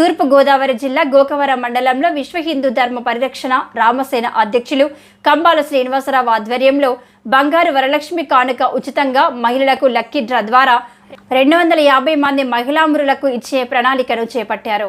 తూర్పు గోదావరి జిల్లా గోకవరం మండలంలో విశ్వ హిందూ ధర్మ పరిరక్షణ రామసేన అధ్యక్షులు కంబాల శ్రీనివాసరావు ఆధ్వర్యంలో బంగారు వరలక్ష్మి కానుక ఉచితంగా మహిళలకు లక్కీ డ్రా ద్వారా రెండు వందల యాభై మంది మహిళామరులకు ఇచ్చే ప్రణాళికను చేపట్టారు.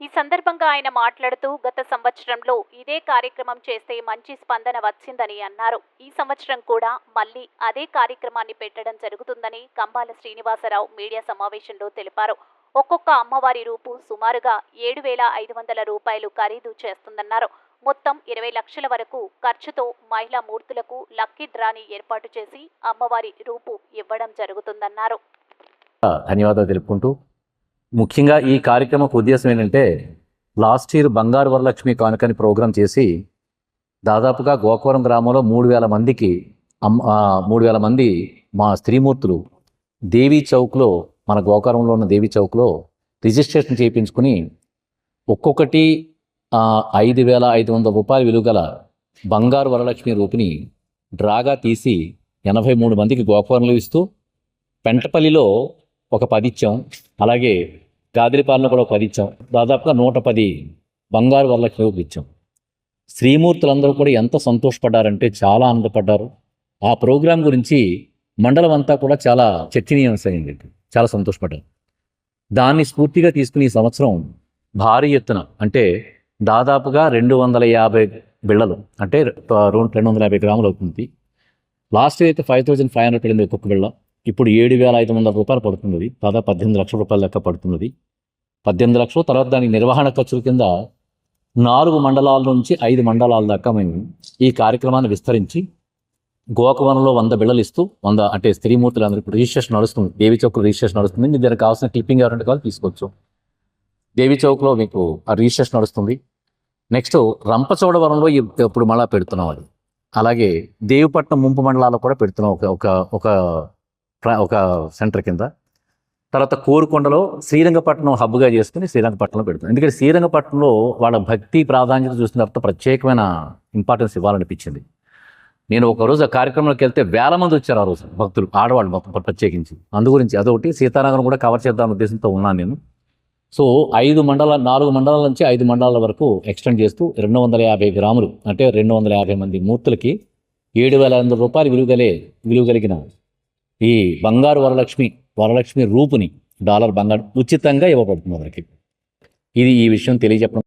ఈ సందర్భంగా ఆయన మాట్లాడుతూ గత సంవత్సరంలో ఇదే కార్యక్రమం చేస్తే మంచి స్పందన వచ్చిందని అన్నారు. ఈ సంవత్సరం కూడా మళ్ళీ అదే కార్యక్రమాన్ని పెట్టడం జరుగుతుందని కంబాల శ్రీనివాసరావు మీడియా సమావేశంలో తెలిపారు. ఒక్కొక్క అమ్మవారి రూపు సుమారుగా ఏడు వేల ఐదు వందల రూపాయలు ఖరీదు చేస్తుందన్నారు. మొత్తం ఇరవై లక్షల వరకు ఖర్చుతో మహిళా మూర్తులకు లక్కీ డ్రాని ఏర్పాటు చేసి అమ్మవారి రూపు ఇవ్వడం జరుగుతుందన్నారు. ధన్యవాదాలు తెలుపుకుంటూ ముఖ్యంగా ఈ కార్యక్రమం ఉద్దేశం ఏంటంటే లాస్ట్ ఇయర్ బంగారు వరలక్ష్మి కానుకని ప్రోగ్రాం చేసి దాదాపుగా గోకవరం గ్రామంలో మూడు వేల మందికి అమ్మ మూడు వేల మంది మా స్త్రీమూర్తులు దేవీ చౌక్లో మన గోకారంలో ఉన్న దేవి చౌక్లో రిజిస్ట్రేషన్ చేయించుకుని ఒక్కొక్కటి ఐదు వేల ఐదు వందల రూపాయల విలువ గల బంగారు వరలక్ష్మి రూపిని డ్రాగా తీసి ఎనభై మూడు మందికి గోకవరంలో ఇస్తూ పెంటపల్లిలో ఒక పది ఇచ్చాం అలాగే గాదిరిపాలన కూడా ఒక పది ఇచ్చాం దాదాపుగా నూట పది బంగారు వరలక్ష్మి రూపులు ఇచ్చాం. శ్రీమూర్తులందరూ కూడా ఎంత సంతోషపడ్డారంటే చాలా ఆనందపడ్డారు. ఆ ప్రోగ్రాం గురించి మండలం అంతా కూడా చాలా చర్చనీయాంశమైంది. చాలా సంతోషపడ్డారు దాన్ని స్ఫూర్తిగా తీసుకుని ఈ సంవత్సరం భారీ ఎత్తున అంటే దాదాపుగా రెండు వందల యాభై బిళ్ళలు అంటే రెండు రెండు వందల యాభై గ్రాములు అవుతుంది. లాస్ట్ ఇయర్ అయితే ఫైవ్ థౌజండ్ ఫైవ్ హండ్రెడ్ పడింది ఒక్కొక్క బిళ్ళ. ఇప్పుడు ఏడు వేల ఐదు వందల రూపాయలు పడుతున్నది. దాదాపు పద్దెనిమిది లక్షల రూపాయల లెక్క పడుతున్నది. పద్దెనిమిది లక్షలు తర్వాత దాని నిర్వహణ ఖర్చుల కింద నాలుగు మండలాల నుంచి ఐదు మండలాల దాకా మేము ఈ కార్యక్రమాన్ని విస్తరించి గోకవనంలో వంద బిళ్ళలు ఇస్తూ వంద అంటే స్త్రీమూర్తులు అందరూ ఇప్పుడు రిజిస్ట్రేషన్ నడుస్తుంది. దేవి చౌక్లో రిజిస్ట్రేషన్ నడుస్తుంది. మీరు దానికి కావాల్సిన క్లిప్పింగ్ ఎవరంటే కావాలి తీసుకోవచ్చు. దేవి చౌక్లో మీకు ఆ రిజిస్ట్రేషన్ నడుస్తుంది. నెక్స్ట్ రంపచోడవరంలో ఇప్పుడు మళ్ళా పెడుతున్నాం అది. అలాగే దేవిపట్నం ముంపు మండలాల్లో కూడా పెడుతున్నాం. ఒక ఒక ఒక ప్ర- ఒక సెంటర్ కింద. తర్వాత కోరుకొండలో శ్రీరంగపట్నం హబ్గా చేసుకుని శ్రీరంగపట్నంలో పెడుతున్నాం. ఎందుకంటే శ్రీరంగపట్నంలో వాళ్ళ భక్తి ప్రాధాన్యత చూసిన తర్వాత ప్రత్యేకమైన ఇంపార్టెన్స్ ఇవ్వాలనిపించింది. నేను ఒక రోజు ఆ కార్యక్రమంలోకి వెళ్తే వేల మంది వచ్చారు ఆ రోజు భక్తులు ఆడవాళ్ళు మొత్తం ప్రత్యేకించి. అందు గురించి అదొకటి సీతానగరం కూడా కవర్ చేద్దాం ఉద్దేశంతో ఉన్నాను నేను. సో ఐదు మండలాల నాలుగు మండలాల నుంచి ఐదు మండలాల వరకు ఎక్స్టెండ్ చేస్తూ రెండు వందల యాభై గ్రాములు అంటే రెండు వందల యాభై మంది మూర్తులకి ఏడు వేల ఐదు వందల రూపాయలు విలువగలే విలువగలిగిన ఈ బంగారు వరలక్ష్మి వరలక్ష్మి రూపుని డాలర్ బంగారు ఉచితంగా ఇవ్వబడుతుంది వారికి ఇది ఈ విషయం తెలియజెప్పడం